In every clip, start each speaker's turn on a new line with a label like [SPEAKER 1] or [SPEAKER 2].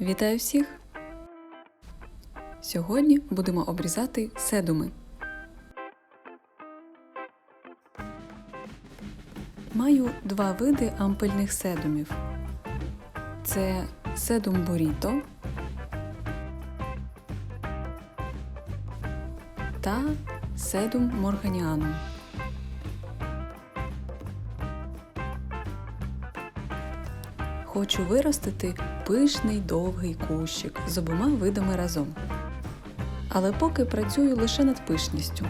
[SPEAKER 1] Вітаю всіх! Сьогодні будемо обрізати седуми. Маю два види ампельних седумів. Це седум буріто та седум морганіанум. Хочу виростити пишний довгий кущик з обома видами разом. Але поки працюю лише над пишністю.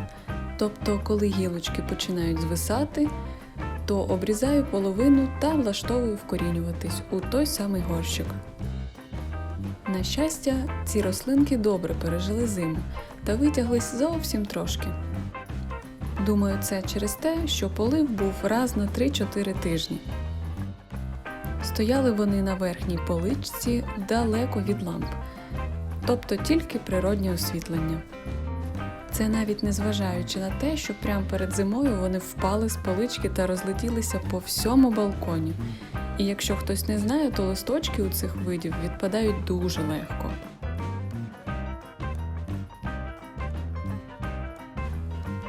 [SPEAKER 1] Тобто, коли гілочки починають звисати, то обрізаю половину та влаштовую вкорінюватись у той самий горщик. На щастя, ці рослинки добре пережили зиму та витяглись зовсім трошки. Думаю, це через те, що полив був раз на 3-4 тижні. Стояли вони на верхній поличці далеко від ламп, тобто тільки природнє освітлення. Це навіть не зважаючи на те, що прямо перед зимою вони впали з полички та розлетілися по всьому балконі. І якщо хтось не знає, то листочки у цих видів відпадають дуже легко.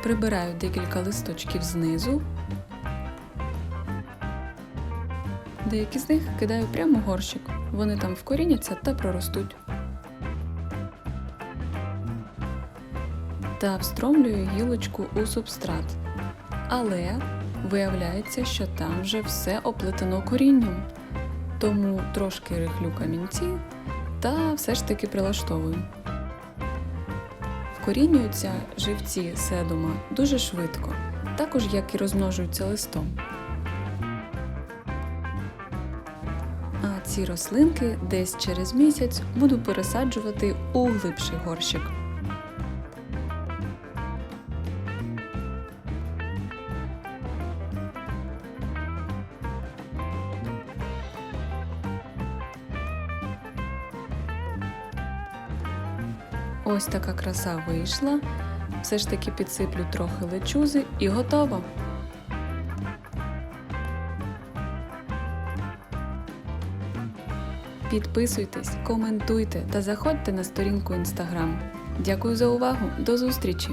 [SPEAKER 1] Прибираю декілька листочків знизу. Деякі з них кидаю прямо горщик. Вони там вкоріняться та проростуть. Та встромлюю гілочку у субстрат. Але виявляється, що там вже все оплетено корінням. Тому трошки рихлю камінці та все ж таки прилаштовую. Вкорінюються живці седума дуже швидко, також як і розмножуються листом. Ці рослинки десь через місяць буду пересаджувати у глибший горщик. Ось така краса вийшла. Все ж таки підсиплю трохи лечузи і готово. Підписуйтесь, коментуйте та заходьте на сторінку Instagram. Дякую за увагу. До зустрічі!